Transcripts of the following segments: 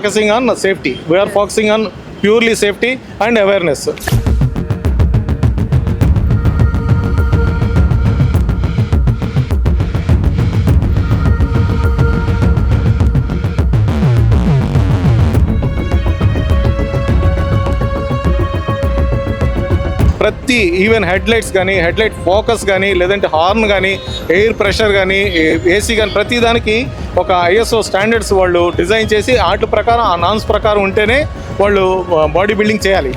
focusing on safety. We are focusing on purely safety and awareness. ప్రతి even head lights కానీ head light focus కానీ లేదంటే horn కానీ air pressure కానీ AC కానీ ప్రతి దానికి ఒక ఐఎస్ఓ స్టాండర్డ్స్ వాళ్ళు డిజైన్ చేసి ఆర్ట్ ప్రకారం ఆ నామ్స్ ప్రకారం ఉంటేనే వాళ్ళు బాడీ బిల్డింగ్ చేయాలి.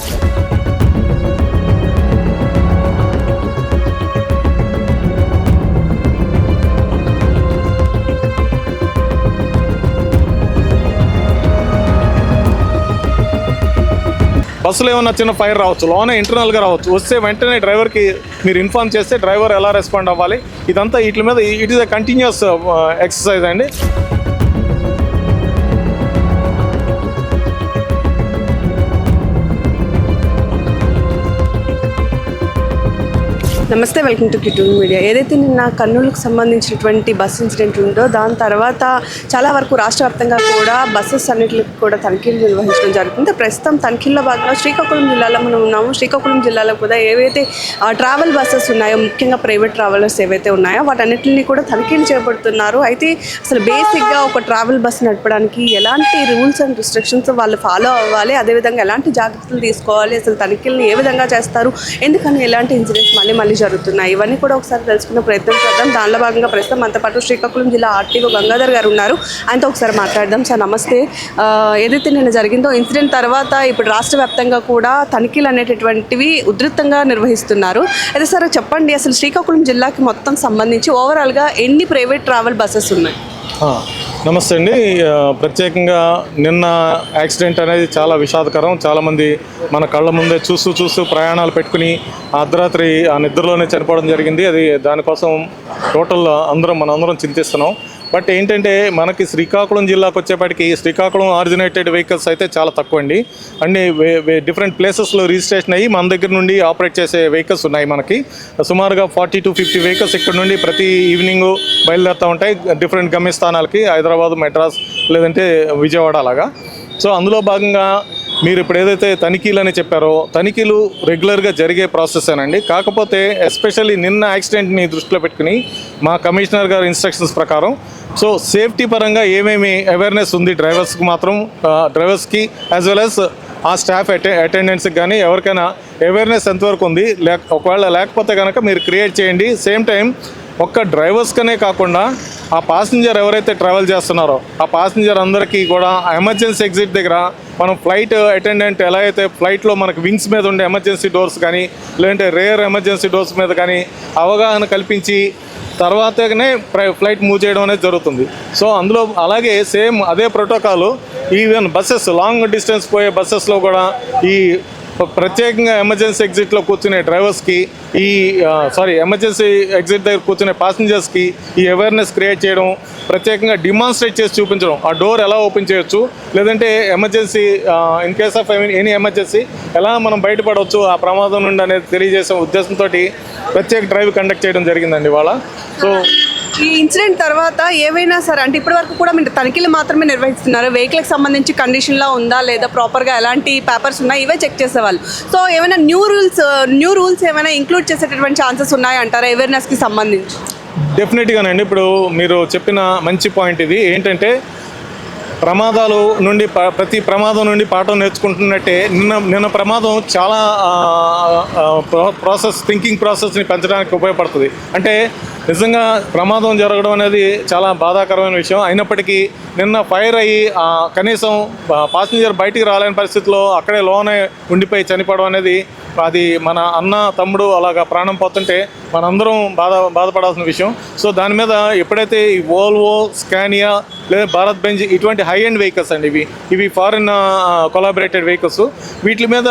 బస్సులో ఏమన్నా చిన్న ఫైర్ రావచ్చు లోన ఇంటర్నల్గా రావచ్చు వస్తే వెంటనే డ్రైవర్కి మీరు ఇన్ఫార్మ్ చేస్తే డ్రైవర్ ఎలా రెస్పాండ్ అవ్వాలి? ఇదంతా వీటి మీద it is a continuous exercise అండి. నమస్తే వెల్కమ్ టు కిటూన్ మీడియా. ఏదైతే నిన్న కర్నూలుకు సంబంధించినటువంటి బస్ ఇన్సిడెంట్ ఉందో దాని తర్వాత చాలా వరకు రాష్ట్ర వ్యాప్తంగా కూడా బస్సెస్ అన్నిటికి కూడా తనిఖీలు నిర్వహించడం జరుగుతుంది. ప్రస్తుతం తనిఖీల్లో భాగంగా శ్రీకాకుళం జిల్లాలో మనం ఉన్నాము. శ్రీకాకుళం జిల్లాలో కూడా ఏవైతే ట్రావెల్ బస్సెస్ ఉన్నాయో ముఖ్యంగా ప్రైవేట్ ట్రావెలర్స్ ఏవైతే ఉన్నాయో వాటన్నిటిని కూడా తనిఖీలు చేపడుతున్నారు. అయితే అసలు బేసిక్గా ఒక ట్రావెల్ బస్ నడపడానికి ఎలాంటి రూల్స్ అండ్ రిస్ట్రిక్షన్స్ వాళ్ళు ఫాలో అవ్వాలి? అదేవిధంగా ఎలాంటి జాగ్రత్తలు తీసుకోవాలి? అసలు తనిఖీలను ఏ విధంగా చేస్తారు? ఎందుకని ఎలాంటి ఇన్సిడెంట్స్ మళ్ళీ మళ్ళీ జరుగుతున్నాయి. ఇవన్నీ కూడా ఒకసారి తెలుసుకునే ప్రయత్నం చేద్దాం. దానిలో భాగంగా ప్రస్తుతం మనతో పాటు శ్రీకాకుళం జిల్లా ఆర్టీఓ గంగాధర్ గారు ఉన్నారు. ఆయనతో ఒకసారి మాట్లాడదాం సార్. నమస్తే. ఏదైతే నిన్న జరిగిందో ఇన్సిడెంట్ తర్వాత ఇప్పుడు రాష్ట్ర వ్యాప్తంగా కూడా తనిఖీలు అనేటటువంటివి ఉధృతంగా నిర్వహిస్తున్నారు. అయితే సార్ చెప్పండి. అసలు శ్రీకాకుళం జిల్లాకి మొత్తం సంబంధించి ఓవరాల్గా ఎన్ని ప్రైవేట్ ట్రావెల్ బస్సెస్ ఉన్నాయి? నమస్తే అండి. ప్రత్యేకంగా నిన్న యాక్సిడెంట్ అనేది చాలా విషాదకరం. చాలామంది మన కళ్ళ ముందే చూస్తూ చూస్తూ ప్రయాణాలు పెట్టుకుని అర్ధరాత్రి ఆ నిద్రలోనే చనిపోవడం జరిగింది. అది దానికోసం టోటల్ అందరం మనందరం చింతిస్తున్నాం. బట్ ఏంటంటే మనకి శ్రీకాకుళం జిల్లాకు వచ్చేప్పటికి శ్రీకాకుళం ఆరిజినేటెడ్ వెహికల్స్ అయితే చాలా తక్కువ అండి అన్ని డిఫరెంట్ ప్లేసెస్లో రిజిస్ట్రేషన్ అయ్యి మన దగ్గర నుండి ఆపరేట్ చేసే వెహికల్స్ ఉన్నాయి మనకి. సుమారుగా ఫార్టీ టు ఫిఫ్టీ వెహికల్స్ ఇక్కడ నుండి ప్రతి ఈవినింగ్ బయలుదేరుతూ ఉంటాయి. డిఫరెంట్ గమ్యస్థానాలకి హైదరాబాద్ మెడ్రాస్ లేదంటే విజయవాడ అలాగా. సో అందులో భాగంగా మీరు ఇప్పుడు ఏదైతే తనిఖీలు అని చెప్పారో తనిఖీలు రెగ్యులర్గా జరిగే ప్రాసెసేనండి కాకపోతే ఎస్పెషల్లీ నిన్న యాక్సిడెంట్ని దృష్టిలో పెట్టుకుని మా కమిషనర్ గారి ఇన్స్ట్రక్షన్స్ ప్రకారం సో సేఫ్టీ పరంగా ఏమేమి అవేర్నెస్ ఉంది డ్రైవర్స్కి మాత్రం డ్రైవర్స్కి యాజ్ వెల్ యాజ్ ఆ స్టాఫ్ అటె అటెండెన్స్కి కానీ ఎవరికైనా అవేర్నెస్ ఎంతవరకు ఉంది లేక ఒకవేళ లేకపోతే కనుక మీరు క్రియేట్ చేయండి. సేమ్ టైం ఒక్క డ్రైవర్స్కనే కాకుండా ఆ పాసింజర్ ఎవరైతే ట్రావెల్ చేస్తున్నారో ఆ పాసింజర్ అందరికీ కూడా ఎమర్జెన్సీ ఎగ్జిట్ దగ్గర మనం ఫ్లైట్ అటెండెంట్ ఎలా అయితే ఫ్లైట్లో మనకు వింగ్స్ మీద ఉండే ఎమర్జెన్సీ డోర్స్ కానీ లేదంటే రేర్ ఎమర్జెన్సీ డోర్స్ మీద కానీ అవగాహన కల్పించి తర్వాతనే ఫ్లైట్ మూవ్ చేయడం అనేది జరుగుతుంది. సో అందులో అలాగే సేమ్ అదే protocol even buses long distance పోయే బస్సెస్లో కూడా ఈ ప్రత్యేకంగా ఎమర్జెన్సీ ఎగ్జిట్లో కూర్చునే డ్రైవర్స్కి ఈ సారీ ఎమర్జెన్సీ ఎగ్జిట్ దగ్గర కూర్చునే పాసింజర్స్కి ఈ అవేర్నెస్ క్రియేట్ చేయడం ప్రత్యేకంగా డిమాన్స్ట్రేట్ చేసి చూపించడం. ఆ డోర్ ఎలా ఓపెన్ చేయొచ్చు? లేదంటే emergency in case of any emergency ఎలా మనం బయటపడవచ్చు? ఆ ప్రమాదం నుండి అనేది తెలియజేసే ఉద్దేశంతో ప్రత్యేక డ్రైవ్ కండక్ట్ చేయడం జరిగిందండి ఇవాళ. సో ఈ ఇన్సిడెంట్ తర్వాత ఏవైనా సరే అంటే ఇప్పటి వరకు కూడా మీరు తనిఖీలు మాత్రమే నిర్వహిస్తున్నారు. వెహికల్కి సంబంధించి కండిషన్లో ఉందా? లేదా ప్రాపర్గా ఎలాంటి పేపర్స్ ఉన్నా ఇవే చెక్ చేసేవాళ్ళు. సో ఏమైనా న్యూ రూల్స్ న్యూ రూల్స్ ఏమైనా ఇంక్లూడ్ చేసేటటువంటి ఛాన్సెస్ ఉన్నాయంటారా అవేర్నెస్కి సంబంధించి. డెఫినెట్గానండి. ఇప్పుడు మీరు చెప్పిన మంచి పాయింట్ ఇది. ఏంటంటే ప్రమాదాలు నుండి ప- ప్రతి ప్రమాదం నుండి పాఠం నేర్చుకుంటున్నట్టే నిన్న నిన్న ప్రమాదం చాలా ప్రాసెస్ థింకింగ్ ప్రాసెస్ని పెంచడానికి ఉపయోగపడుతుంది. అంటే నిజంగా ప్రమాదం జరగడం అనేది చాలా బాధాకరమైన విషయం. అయినప్పటికీ నిన్న ఫైర్ అయ్యి కనీసం పాసింజర్ బయటికి రాలేని పరిస్థితిలో అక్కడే లోనే ఉండిపోయి చనిపోవడం అనేది అది మన అన్న తమ్ముడు అలాగా ప్రాణం పోతుంటే మనందరం బాధ బాధపడాల్సిన విషయం. సో దాని మీద ఎప్పుడైతే ఈ వోల్వో స్కానియా లేదా భారత్ బెంజ్ ఇటువంటి హై ఎండ్ వెహికల్స్ అండి ఇవి ఇవి ఫారిన్ కొలాబరేటెడ్ వెహికల్స్ వీటి మీద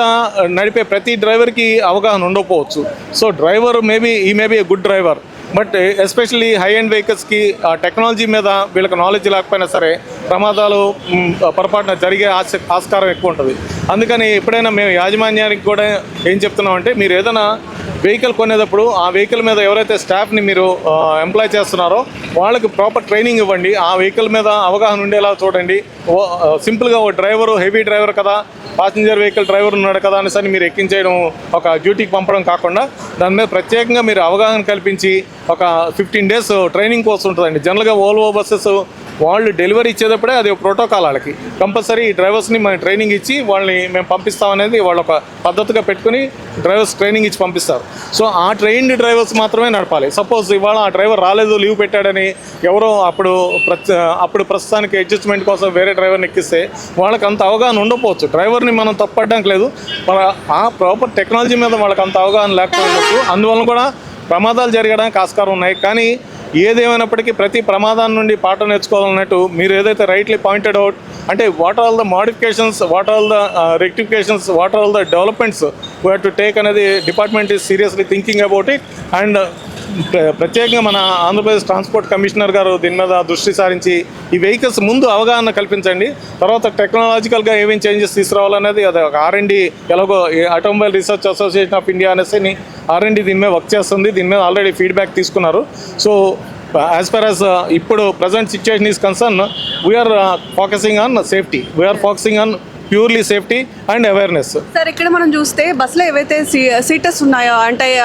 నడిపే ప్రతి డ్రైవర్కి అవగాహన ఉండకపోవచ్చు. సో డ్రైవర్ మేబీ ఈ maybe a good driver but especially high end వెహికల్స్కి ఆ టెక్నాలజీ మీద వీళ్ళకి నాలెడ్జ్ లేకపోయినా సరే ప్రమాదాలు పొరపాటున జరిగే ఆశ ఆస్కారం ఎక్కువ ఉంటుంది. అందుకని ఎప్పుడైనా మేము యాజమాన్యానికి కూడా ఏం చెప్తున్నామంటే మీరు ఏదైనా వెహికల్ కొనేటప్పుడు ఆ వెహికల్ మీద ఎవరైతే స్టాఫ్ని మీరు ఎంప్లాయ్ చేస్తున్నారో వాళ్ళకి ప్రాపర్ ట్రైనింగ్ ఇవ్వండి. ఆ వెహికల్ మీద అవగాహన ఉండేలా చూడండి. సింపుల్గా ఓ డ్రైవరు హెవీ డ్రైవర్ కదా పాసింజర్ వెహికల్ డ్రైవర్ ఉన్నాడు కదా అనేసరి మీరు ఎక్కించేయడం ఒక డ్యూటీకి పంపడం కాకుండా దాని మీద ప్రత్యేకంగా మీరు అవగాహన కల్పించి ఒక ఫిఫ్టీన్ డేస్ ట్రైనింగ్ కోర్స్ ఉంటుందండి. జనరల్గా ఓల్వో బస్సెస్ వాళ్ళు డెలివరీ ఇచ్చేటప్పుడే అది ప్రోటోకాల్ వాళ్ళకి. కంపల్సరీ ఈ డ్రైవర్స్ని మనం ట్రైనింగ్ ఇచ్చి వాళ్ళని మేము పంపిస్తాం అనేది వాళ్ళు ఒక పద్ధతిగా పెట్టుకుని డ్రైవర్స్ ట్రైనింగ్ ఇచ్చి పంపిస్తారు. సో ఆ ట్రైన్డ్ డ్రైవర్స్ మాత్రమే నడపాలి. సపోజ్ ఇవాళ ఆ డ్రైవర్ రాలేదు లీవ్ పెట్టాడని ఎవరో అప్పుడు అప్పుడు ప్రస్తుతానికి అడ్జస్ట్మెంట్ కోసం వేరే డ్రైవర్ని ఎక్కిస్తే వాళ్ళకి అంత అవగాహన ఉండకపోవచ్చు. డ్రైవర్ని మనం తప్పడానికి లేదు. ఆ ప్రాపర్ టెక్నాలజీ మీద వాళ్ళకి అంత అవగాహన లేకపోవచ్చు అందువలన కూడా ప్రమాదాలు జరగడానికి ఆస్కారం ఉన్నాయి. కానీ ఏదేమైనప్పటికీ ప్రతి ప్రమాదం నుండి పాఠం నేర్చుకోవాలన్నట్టు మీరు ఏదైతే రైట్లీ పాయింటెడ్ అవుట్ అంటే what all the modifications what all the rectifications what all the developments we to take అనేది department is seriously thinking about it and ప్రత్యేకంగా మన ఆంధ్రప్రదేశ్ ట్రాన్స్పోర్ట్ కమిషనర్ గారు దీని మీద దృష్టి సారించి ఈ వెహికల్స్ ముందు అవగాహన కల్పించండి. తర్వాత టెక్నాలజికల్గా ఏమేమి చేంజెస్ తీసుకురావాలనేది అది ఒక ఆర్ఎండి ఎలాగో automobile research association of India అనేసి ఆర్ ఆర్ఎండి దీని మీద వర్క్ చేస్తుంది దీని మీద ఆల్రెడీ ఫీడ్బ్యాక్ తీసుకున్నారు. సో యాజ్ ఫర్ యాజ్ ఇప్పుడు present situation is concern we are focusing on safety we are focusing on purely safety and awareness. Sir ఇక్కడ మనం చూస్తే బస్సులో ఏవైతే సీ- సీటర్స్ ఉన్నాయో అంటే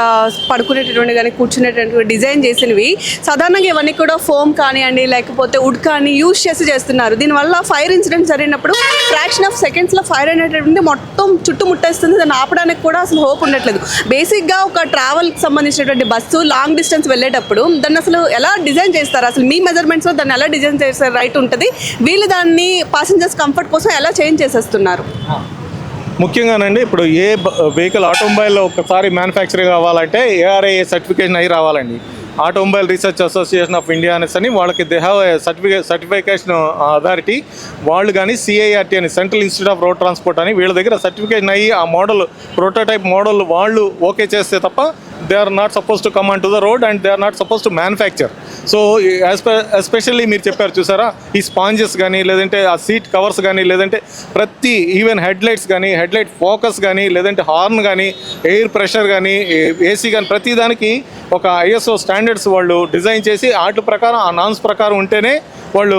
పడుకునేటటువంటి కానీ కూర్చునేటటువంటి డిజైన్ చేసినవి సాధారణంగా ఇవన్నీ కూడా ఫోమ్ కానివ్వండి లేకపోతే వుడ్ కానీ యూజ్ చేసి చేస్తున్నారు. దీనివల్ల ఫైర్ ఇన్సిడెంట్ జరిగినప్పుడు ఫ్రాక్షన్ ఆఫ్ సెకండ్స్లో ఫైర్ అనేటటువంటి మొత్తం చుట్టుముట్టేస్తుంది. దాన్ని ఆపడానికి కూడా అసలు హోప్ ఉండట్లేదు. బేసిక్గా ఒక ట్రావెల్కి సంబంధించినటువంటి బస్సు లాంగ్ డిస్టెన్స్ వెళ్ళేటప్పుడు దాన్ని అసలు ఎలా డిజైన్ చేస్తారు? అసలు మీ మెజర్మెంట్స్లో దాన్ని ఎలా డిజైన్ చేస్తారు? రైట్ ఉంటుంది. వీళ్ళు దాన్ని పాసింజర్స్ కంఫర్ట్ కోసం ఎలా చేంజ్ చేసేస్తారు చేస్తున్నారు. ముఖ్యంగానండి ఇప్పుడు ఏ వెహికల్ ఆటోమొబైల్ ఒకసారి మ్యానుఫ్యాక్చరింగ్ అవ్వాలంటే ఏఆర్ఐ సర్టిఫికేషన్ అయి రావాలండి. Automobile research association of India అనేసి అని వాళ్ళకి దే హ్యావ్ సర్టిఫికే సర్టిఫికేషన్ అథారిటీ వాళ్ళు కానీ సిఐఆర్టీ అని central institute of road transport అని వీళ్ళ దగ్గర సర్టిఫికేషన్ అయ్యి ఆ మోడల్ ప్రోటోటైప్ మోడల్ వాళ్ళు ఓకే చేస్తే తప్ప they are not suppose to come on to the road and they are not suppose to manufacture so especially మీరు చెప్పారు చూసారా ఈ స్పాంజెస్ కానీ లేదంటే ఆ సీట్ కవర్స్ కానీ లేదంటే ప్రతి ఈవెన్ హెడ్ లైట్స్ కానీ హెడ్ లైట్ ఫోకస్ కానీ లేదంటే హార్న్ కానీ ఎయిర్ ప్రెషర్ కానీ ఏసీ కానీ ప్రతి దానికి ఒక ఐఎస్ఓ స్టాండర్డ్స్ వాళ్ళు డిజైన్ చేసి ఆర్ట్ ప్రకారం ఆ నామ్స్ ప్రకారం ఉంటేనే వాళ్ళు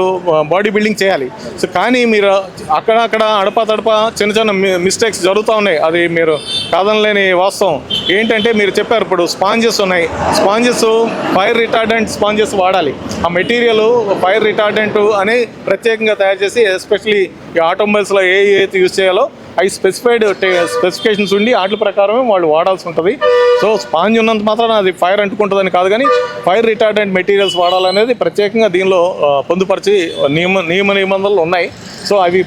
బాడీ బిల్డింగ్ చేయాలి. సో కానీ మీరు అక్కడ అక్కడ అడప తడప చిన్న చిన్న మిస్టేక్స్ జరుగుతూ ఉన్నాయి. అది మీరు కాదనలేని వాస్తవం. ఏంటంటే మీరు చెప్పారు ఇప్పుడు స్పాంజెస్ ఉన్నాయి. స్పాంజెస్ ఫైర్ రిటార్డెంట్ స్పాంజెస్ వాడాలి. ఆ మెటీరియల్ ఫైర్ రిటార్డెంట్ అని ప్రత్యేకంగా తయారు చేసి ఎస్పెషలీ ఈ ఆటోమొబైల్స్లో ఏ అయితే యూజ్ చేయాలో అవి స్పెసిఫైడ్ స్పెసిఫికేషన్స్ ఉండి వాటి ప్రకారమే వాళ్ళు వాడాల్సి ఉంటుంది. సో స్పాంజ్ ఉన్నంత మాత్రం అది ఫైర్ అంటుకుంటుందని కాదు కానీ ఫైర్ రిటార్డెంట్ మెటీరియల్స్ వాడాలనేది ప్రత్యేకంగా దీనిలో పొందుపరిచి నియమ నియమ నిబంధనలు ఉన్నాయి. సో అవి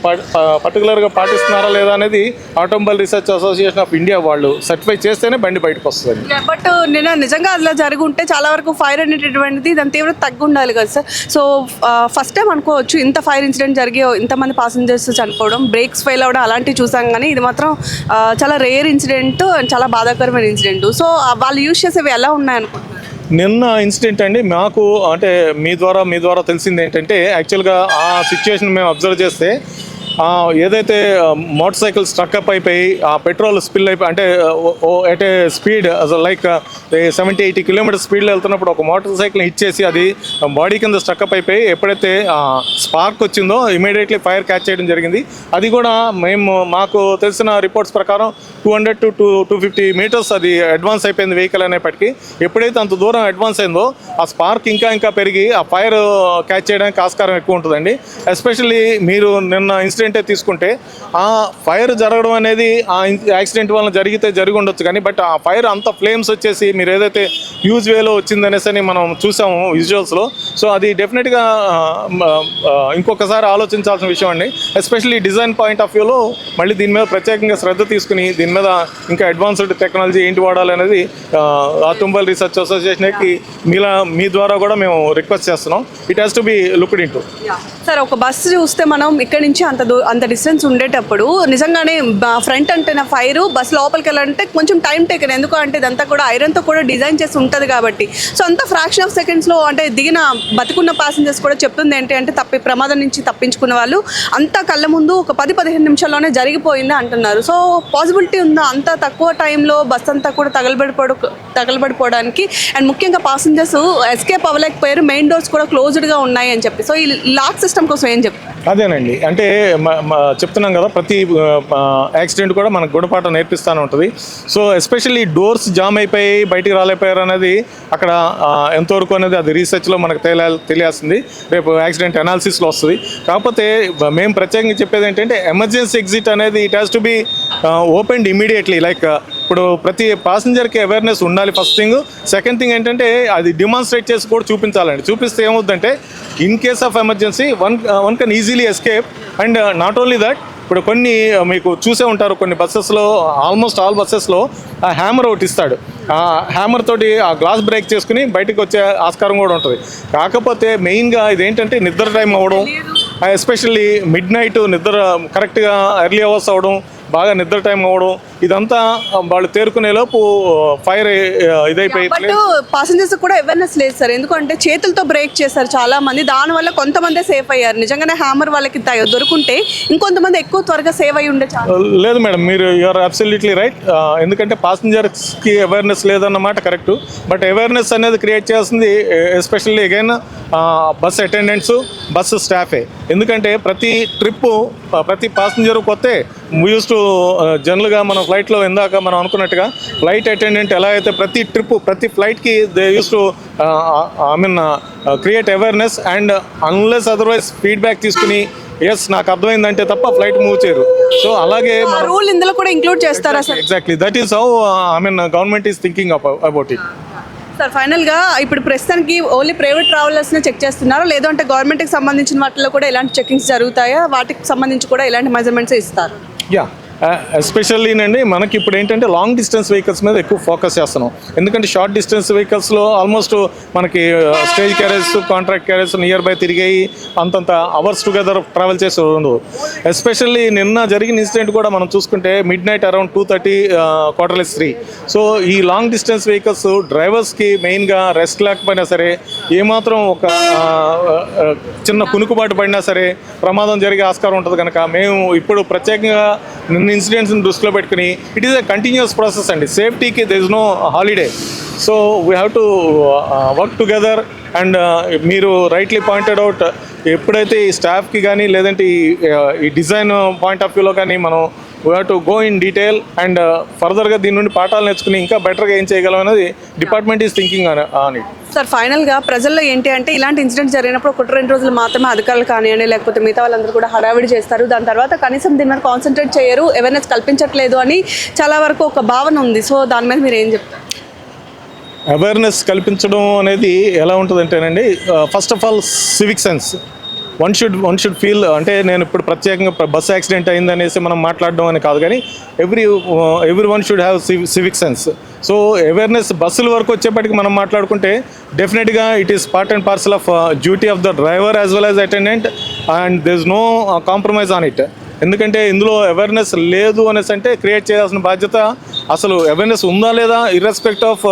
పర్టికులర్గా పాటిస్తున్నారా లేదా అనేది automobile research association of India వాళ్ళు సర్టిఫై చేస్తేనే బండి బయటకు వస్తుంది బట్ నేను నిజంగా అలా జరిగి ఉంటే చాలా వరకు ఫైర్ అనేటటువంటిది దాని తీవ్రత తగ్గి ఉండాలి కదా సార్. సో ఫస్ట్ టైం అనుకోవచ్చు ఇంత ఫైర్ ఇన్సిడెంట్ జరిగి ఇంతమంది పాసింజర్స్ చనిపోవడం బ్రేక్స్ ఫెయిల్ అవ్వడం అలాంటివి చూసాం కానీ ఇది మాత్రం చాలా రేర్ ఇన్సిడెంట్ చాలా బాధాకరమైన ఇన్సిడెంట్ సో వాళ్ళు యూజ్ చేసేవి ఎలా ఉన్నాయనుకుంటున్నారు? నిన్న ఇన్సిడెంట్ అండి. మాకు అంటే మీ ద్వారా మీ ద్వారా తెలిసింది ఏంటంటే యాక్చువల్గా ఆ సిచ్యువేషన్ మేము అబ్జర్వ్ చేస్తే ఏదైతే మోటార్ సైకిల్ స్ట్రక్అప్ అయిపోయి ఆ పెట్రోల్ స్పిల్ అయిపోయి అంటే at a speed like seventy eighty kilometre స్పీడ్లో వెళ్తున్నప్పుడు ఒక మోటార్ సైకిల్ ఇచ్చేసి అది బాడీ కింద స్ట్రక్అప్ అయిపోయి ఎప్పుడైతే స్పార్క్ వచ్చిందో ఇమీడియట్లీ ఫైర్ క్యాచ్ చేయడం జరిగింది. అది కూడా మేము మాకు తెలిసిన రిపోర్ట్స్ ప్రకారం two hundred to two two fifty metres అది అడ్వాన్స్ అయిపోయింది వెహికల్ అనేప్పటికీ. ఎప్పుడైతే అంత దూరం అడ్వాన్స్ అయిందో ఆ స్పార్క్ ఇంకా ఇంకా పెరిగి ఆ ఫైర్ క్యాచ్ చేయడానికి ఆస్కారం ఎక్కువ ఉంటుందండి. ఎస్పెషల్లీ మీరు నిన్న ఇన్సిడెంట్ తీసుకుంటే ఆ ఫైర్ జరగడం అనేది ఆ యాక్సిడెంట్ వల్ల జరిగితే జరిగి ఉండొచ్చు కానీ బట్ ఆ ఫైర్ అంత ఫ్లేమ్స్ వచ్చేసి మీరు ఏదైతే యూజ్ వేలో వచ్చిందనేసి అని మనం చూసాము విజువల్స్లో. సో అది డెఫినెట్గా ఇంకొకసారి ఆలోచించాల్సిన విషయం అండి. ఎస్పెషల్లీ డిజైన్ పాయింట్ ఆఫ్ వ్యూలో మళ్ళీ దీని మీద ప్రత్యేకంగా శ్రద్ధ తీసుకుని దీని మీద ఇంకా అడ్వాన్స్డ్ టెక్నాలజీ ఏంటి వాడాలనేది తుంబల్ రీసెర్చ్ అసోసియేషన్కి మీలా మీ ద్వారా కూడా మేము రిక్వెస్ట్ చేస్తున్నాం. It has to be looked in to sir ఒక బస్సు చూస్తే మనం ఇక్కడి నుంచి అంత అంత డిస్టెన్స్ ఉండేటప్పుడు నిజంగానే ఫ్రంట్ అంటే నా ఫైర్ బస్ లోపలికి వెళ్ళాలంటే కొంచెం టైం టేకన్. ఎందుకు అంటే ఇదంతా కూడా ఐరన్తో కూడా డిజైన్ చేసి ఉంటుంది కాబట్టి. సో అంత ఫ్రాక్షన్ ఆఫ్ సెకండ్స్లో అంటే దిగిన బతుకున్న ప్యాసింజర్స్ కూడా చెప్తుంది ఏంటి అంటే తప్పి ప్రమాదం నుంచి తప్పించుకున్న వాళ్ళు అంతా కళ్ళ ముందు ఒక పది పదిహేను నిమిషాల్లోనే జరిగిపోయింది అంటున్నారు. సో పాసిబిలిటీ ఉందా? అంత తక్కువ టైంలో బస్ అంతా కూడా తగలబడిపోడు తగలబడిపోవడానికి. అండ్ ముఖ్యంగా పాసింజర్స్ ఎస్కేప్ అవ్వలేకపోయారు. మెయిన్ డోర్స్ కూడా క్లోజ్డ్గా ఉన్నాయి అని చెప్పి. సో ఈ లాక్ సిస్టమ్ కోసం ఏం చెప్తారు అదేనండి. అంటే చెప్తున్నాం కదా ప్రతి యాక్సిడెంట్ కూడా మనకు గుణపాఠం నేర్పిస్తూనే ఉంటుంది. సో ఎస్పెషల్లీ డోర్స్ జామ్ అయిపోయి బయటికి రాలేకపోయారు అనేది అక్కడ ఎంతవరకు అనేది అది రీసెర్చ్లో మనకు తెలియ తెలియాల్సింది. రేపు యాక్సిడెంట్ అనాలిసిస్లో వస్తుంది. కాకపోతే మేము ప్రత్యేకంగా చెప్పేది ఏంటంటే ఎమర్జెన్సీ ఎగ్జిట్ అనేది it has to be opened immediately like ఇప్పుడు ప్రతి పాసింజర్కి అవేర్నెస్ ఉండాలి ఫస్ట్ థింగ్. సెకండ్ థింగ్ ఏంటంటే అది డిమాన్స్ట్రేట్ చేసి కూడా చూపించాలండి. చూపిస్తే ఏమవుద్దంటే in case of emergency one one can easily escape and not only that ఇప్పుడు కొన్ని uh, మీకు చూసే ఉంటారు కొన్ని బస్సెస్లో ఆల్మోస్ట్ ఆల్ బస్సెస్లో ఆ హ్యామర్ ఒకటి ఇస్తాడు. ఆ హ్యామర్ తోటి ఆ గ్లాస్ బ్రేక్ చేసుకుని బయటకు వచ్చే ఆస్కారం కూడా ఉంటుంది. కాకపోతే మెయిన్గా ఇదేంటంటే నిద్ర టైం అవ్వడం ఎస్పెషల్లీ మిడ్ నైట్ నిద్ర కరెక్ట్గా ఎర్లీ అవర్స్ అవ్వడం బాగా నిద్ర టైం అవ్వడం ఇదంతా వాళ్ళు తేరుకునే లోపు ఫైర్ ఇదైపోయి పాసింజర్స్ కూడా అవేర్నెస్ లేదు సార్. ఎందుకంటే చేతులతో బ్రేక్ చేశారు చాలా మంది దానివల్ల కొంతమంది సేఫ్ అయ్యారు. నిజంగానే హ్యామర్ వాళ్ళకి దొరుకుంటే ఇంకొంతమంది ఎక్కువ త్వరగా సేవ్ అయి ఉండే చాలా లేదు మేడం మీరు యూఆర్ అబ్సల్యూట్లీ రైట్ ఎందుకంటే పాసింజర్స్కి అవేర్నెస్ లేదన్నమాట కరెక్ట్ బట్ అవేర్నెస్ అనేది క్రియేట్ చేస్తుంది especially again bus attendants bus స్టాఫే ఎందుకంటే ప్రతి ట్రిప్పు ప్రతి పాసింజర్ కొత్త యూస్ టు జనరల్గా మనం ఫ్లైట్లో ఇందాక మనం అనుకున్నట్టుగా ఫ్లైట్ అటెండెంట్ ఎలా అయితే ప్రతి ట్రిప్ ప్రతి ఫ్లైట్కి they use to I mean create awareness and unless otherwise feedback తీసుకుని ఎస్ నాకు అర్థమైందంటే తప్ప ఫ్లైట్ మూవ్ చేయరు. సో అలాగే రూల్ ఇందులో కూడా ఇంక్లూడ్ చేస్తారా sir? Exactly that is how I mean government is thinking about it sir ఫైనల్గా ఇప్పుడు ప్రస్తుతానికి ఓన్లీ ప్రైవేట్ ట్రావెలర్స్నే చెక్ చేస్తున్నారా? లేదంటే గవర్నమెంట్కి సంబంధించిన వాటిలో కూడా ఎలాంటి చెకింగ్స్ జరుగుతాయా? వాటికి సంబంధించి కూడా ఎలాంటి మెజర్మెంట్స్ ఇస్తారు? యా ఎస్పెషల్లీ అండి మనకి ఇప్పుడు ఏంటంటే లాంగ్ డిస్టెన్స్ వెహికల్స్ మీద ఎక్కువ ఫోకస్ చేస్తున్నాం. ఎందుకంటే షార్ట్ డిస్టెన్స్ వెహికల్స్లో ఆల్మోస్ట్ మనకి stage carriage contract carriage near by తిరిగాయి అంతంత అవర్స్ టుగెదర్ ట్రావెల్ చేసే ఉండవు ఎస్పెషల్లీ నిన్న జరిగిన ఇన్సిడెంట్ కూడా మనం చూసుకుంటే midnight around two thirty quarter less three so ఈ లాంగ్ డిస్టెన్స్ వెహికల్స్ డ్రైవర్స్కి మెయిన్గా రెస్ట్ లేకపోయినా సరే ఏమాత్రం ఒక చిన్న కునుకుబాటు పడినా సరే ప్రమాదం జరిగే ఆస్కారం ఉంటుంది కనుక మేము ఇప్పుడు ప్రత్యేకంగా కొన్ని ఇన్సిడెంట్స్ని దృష్టిలో పెట్టుకుని it is a continuous process అండి. సేఫ్టీకి there is no holiday so we have to work together and మీరు రైట్లీ పాయింటెడ్ అవుట్ ఎప్పుడైతే ఈ స్టాఫ్కి కానీ లేదంటే ఈ uh, ఈ డిజైన్ పాయింట్ ఆఫ్ వ్యూలో కానీ మనం we have to go in detail and ఫర్దర్గా దీని నుండి పాఠాలు నేర్చుకుని ఇంకా బెటర్గా ఏం చేయగలం అనేది department is thinking it sir ఫైనల్గా ప్రజల్లో ఏంటి అంటే ఇలాంటి ఇన్సిడెంట్ జరిగినప్పుడు ఒకటి రెండు రోజులు మాత్రమే అధికారులు కానివ్వండి లేకపోతే మిగతా వాళ్ళందరూ కూడా హడావిడి చేస్తారు. దాని తర్వాత కనీసం దీని మీద కాన్సన్ట్రేట్ చేయరు అవేర్నెస్ కల్పించట్లేదు అని చాలా వరకు ఒక భావన ఉంది. సో దాని మీద మీరు ఏం చెప్తారు? అవేర్నెస్ కల్పించడం అనేది ఎలా ఉంటుందంటేనండి first of all civic sense one should one should feel అంటే నేను ఇప్పుడు ప్రత్యేకంగా బస్ యాక్సిడెంట్ అయిందనేసి మనం మాట్లాడడం అని కాదు కానీ every every one should have civic sense so awareness బస్సుల వరకు వచ్చేప్పటికి మనం మాట్లాడుకుంటే డెఫినెట్గా it is part and parcel of duty of the driver as well as attendant and there is no compromise on it ఎందుకంటే ఇందులో అవేర్నెస్ లేదు అనేసి అంటే క్రియేట్ చేయాల్సిన బాధ్యత అసలు అవేర్నెస్ ఉందా లేదా irrespect of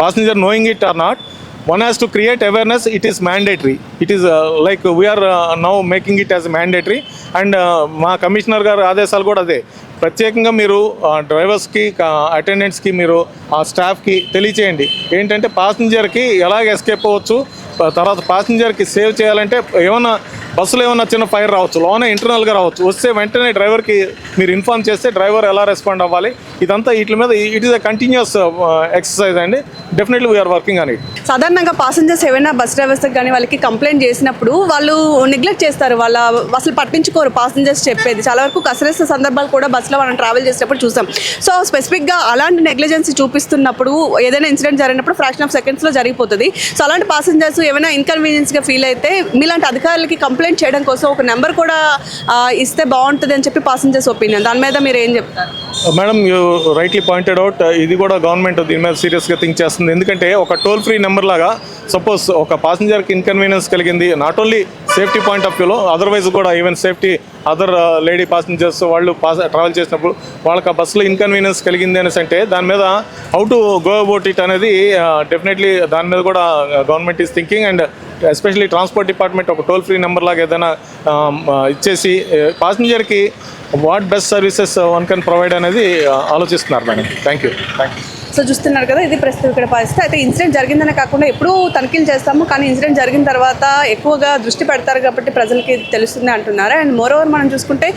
passenger knowing it or not one has to create awareness it is mandatory it is like we are now making it as mandatory and మా కమిషనర్ గారు ఆదేశాలు కూడా అదే. ప్రత్యేకంగా మీరు డ్రైవర్స్కి అటెండెంట్స్కి మీరు ఆ స్టాఫ్కి తెలియచేయండి. ఏంటంటే పాసింజర్కి ఎలాగ ఎస్కేప్ అవ్వచ్చు? తర్వాత ప్యాసింజర్కి సేవ్ చేయాలంటే ఏమైనా బస్సులో ఏమైనా చిన్న ఫైర్ రావచ్చు లోనే ఇంటర్నల్గా రావచ్చు. వస్తే వెంటనే డ్రైవర్కి మీరు ఇన్ఫార్మ్ చేస్తే డ్రైవర్ ఎలా రెస్పాండ్ అవ్వాలి? ఇదంతా వీటి మీద it is a continuous exercise అండి. డెఫినెట్లీ వీఆర్ వర్కింగ్ అని సాధారణంగా పాసెంజర్స్ ఏమైనా బస్ డ్రైవర్స్కి కానీ వాళ్ళకి కంప్లైంట్ చేసినప్పుడు వాళ్ళు నెగ్లెక్ట్ చేస్తారు. వాళ్ళ అసలు పట్టించుకోరు పాసెంజర్స్ చెప్పేది. చాలా వరకు కసరేసిన సందర్భాలు కూడా బస్సులో మనం ట్రావెల్ చేసేటప్పుడు చూసాం. సో స్పెసిఫిక్గా అలాంటి నెగ్లిజెన్సీ చూపిస్తున్నప్పుడు ఏదైనా ఇన్సిడెంట్ జరిగినప్పుడు ఫ్రాక్షన్ ఆఫ్ సెకండ్స్లో జరిగిపోతుంది. సో అలాంటి పాసెంజర్స్ ఏమైనా ఇన్కన్వీనియన్స్గా ఫీల్ అయితే మీలాంటి అధికారులకి కంప్లైంట్ చేయడం కోసం ఒక నెంబర్ కూడా ఇస్తే బాగుంటుంది అని చెప్పి పాసెంజర్స్ ఒపీనియన్ దాని మీద మీరు ఏం చెప్తారు? Madam you rightly pointed out ఇది కూడా గవర్నమెంట్ దీని మీద సీరియస్గా థింక్ చేస్తుంది. ఎందుకంటే ఒక టోల్ ఫ్రీ నెంబర్ లాగా సపోజ్ ఒక పాసింజర్కి ఇన్కన్వీనియన్స్ కలిగింది not only safety point of వ్యూలో అదర్వైజ్ కూడా even safety other lady passengers వాళ్ళు పాస్ ట్రావెల్ చేసినప్పుడు వాళ్ళకి ఆ బస్సులో ఇన్కన్వీనియన్స్ కలిగింది అనేసి అంటే దాని మీద how to go about it అనేది uh, డెఫినెట్లీ దాని మీద కూడా government is thinking and especially transport department ఒక టోల్ ఫ్రీ నెంబర్ లాగా ఏదైనా ఇచ్చేసి పాసింజర్కి what best services one can provide అనేది ఆలోచిస్తున్నారు madam. Thank you thank you so చూస్తున్నారు కదా ఇది ప్రస్తుతం ఇక్కడ పరిస్థితి. అయితే ఇన్సిడెంట్ జరిగిందనే కాకుండా ఎప్పుడూ తనిఖీలు చేస్తాము కానీ ఇన్సిడెంట్ జరిగిన తర్వాత ఎక్కువగా దృష్టి పెడతారు కాబట్టి ప్రజలకి తెలుస్తుంది అంటున్నారు. అండ్ మోర్ ఓవర్ మనం చూసుకుంటే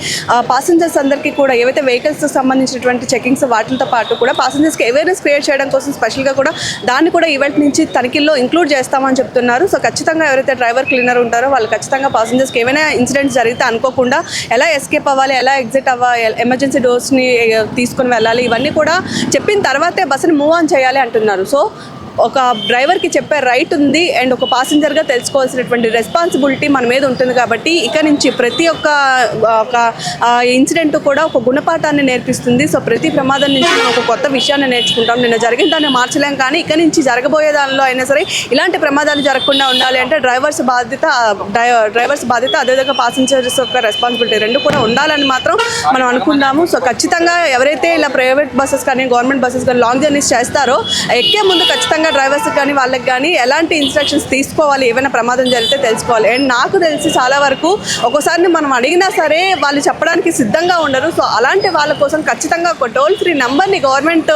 పాసెంజర్స్ అందరికీ కూడా ఏవైతే వెహికల్స్ సంబంధించినటువంటి చెకింగ్స్ వాటితో పాటు కూడా పాసెంజర్స్కి అవేర్నెస్ క్రియేట్ చేయడం కోసం స్పెషల్గా కూడా దాన్ని కూడా ఈవెంట్ నుంచి తనిఖీల్లో ఇంక్లూడ్ చేస్తామని చెప్తున్నారు. సో ఖచ్చితంగా ఎవరైతే డ్రైవర్ క్లీనర్ ఉంటారో వాళ్ళు ఖచ్చితంగా పాసెంజర్స్కి ఏమైనా ఇన్సిడెంట్స్ జరిగితే అనుకోకుండా ఎలా ఎస్కేప్ అవ్వాలి ఎలా ఎగ్జిట్ అవ్వాలి ఎమర్జెన్సీ డోర్స్ని తీసుకుని వెళ్ళాలి ఇవన్నీ కూడా చెప్పిన తర్వాతే బస్సుని మూవ్ ఆన్ చేయాలి అంటున్నారు. సో ఒక డ్రైవర్కి చెప్పే రైట్ ఉంది అండ్ ఒక పాసింజర్గా తెలుసుకోవాల్సినటువంటి రెస్పాన్సిబిలిటీ మన మీద ఉంటుంది కాబట్టి ఇక నుంచి ప్రతి ఒక్క ఒక ఇన్సిడెంట్ కూడా ఒక గుణపాఠాన్ని నేర్పిస్తుంది. సో ప్రతి ప్రమాదం నుంచి మనం ఒక కొత్త విషయాన్ని నేర్చుకుంటాం. నిన్న జరిగిన దాన్ని మార్చలేం కానీ ఇక నుంచి జరగబోయే దానిలో అయినా సరే ఇలాంటి ప్రమాదాలు జరగకుండా ఉండాలి అంటే డ్రైవర్స్ బాధ్యత డ్రైవర్స్ బాధ్యత అదేవిధంగా పాసింజర్స్ యొక్క రెస్పాన్సిబిలిటీ రెండు కూడా ఉండాలని మాత్రం మనం అనుకున్నాము సో ఖచ్చితంగా ఎవరైతే ఇలా ప్రైవేట్ బస్సెస్ కానీ గవర్నమెంట్ బస్సెస్ కానీ లాంగ్ జర్నీస్ చేస్తారో ఎక్కే ముందు ఖచ్చితంగా డ్రైవర్స్ కానీ వాళ్ళకి కానీ ఎలాంటి ఇన్స్ట్రక్షన్స్ తీసుకోవాలి ఏమైనా ప్రమాదం జరిగితే తెలుసుకోవాలి. అండ్ నాకు తెలిసి చాలా వరకు ఒక్కోసారి మనం అడిగినా సరే వాళ్ళు చెప్పడానికి సిద్ధంగా ఉండరు. సో అలాంటి వాళ్ళ కోసం ఖచ్చితంగా ఒక టోల్ ఫ్రీ నెంబర్ని గవర్నమెంట్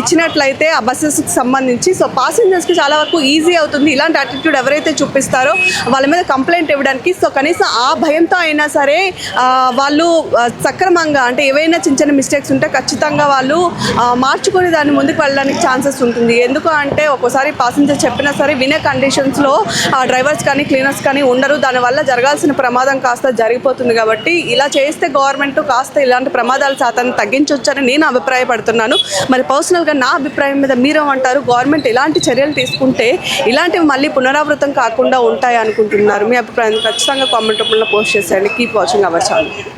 ఇచ్చినట్లయితే ఆ బస్సెస్కి సంబంధించి. సో పాసింజర్స్కి చాలా వరకు ఈజీ అవుతుంది. ఇలాంటి యాటిట్యూడ్ ఎవరైతే చూపిస్తారో వాళ్ళ మీద కంప్లైంట్ ఇవ్వడానికి. సో కనీసం ఆ భయంతో అయినా సరే వాళ్ళు సక్రమంగా అంటే ఏవైనా చిన్న చిన్న మిస్టేక్స్ ఉంటే ఖచ్చితంగా వాళ్ళు మార్చుకొని దాన్ని ముందుకు వెళ్ళడానికి ఛాన్సెస్ ఉంటుంది. ఎందుకు అంటే అంటే ఒక్కోసారి పాసింజర్ చెప్పినా సరే వినే కండిషన్స్లో డ్రైవర్స్ కానీ క్లీనర్స్ కానీ ఉండరు. దానివల్ల జరగాల్సిన ప్రమాదం కాస్త జరిగిపోతుంది కాబట్టి ఇలా చేస్తే గవర్నమెంట్ కాస్త ఇలాంటి ప్రమాదాల శాతాన్ని తగ్గించవచ్చని నేను అభిప్రాయపడుతున్నాను. మరి పర్సనల్గా నా అభిప్రాయం మీద మీరేమంటారు? గవర్నమెంట్ ఇలాంటి చర్యలు తీసుకుంటే ఇలాంటివి మళ్ళీ పునరావృతం కాకుండా ఉంటాయి అనుకుంటున్నారు మీ అభిప్రాయం ఖచ్చితంగా కామెంట్ రూపంలో పోస్ట్ చేసేయండి. Keep watching our channel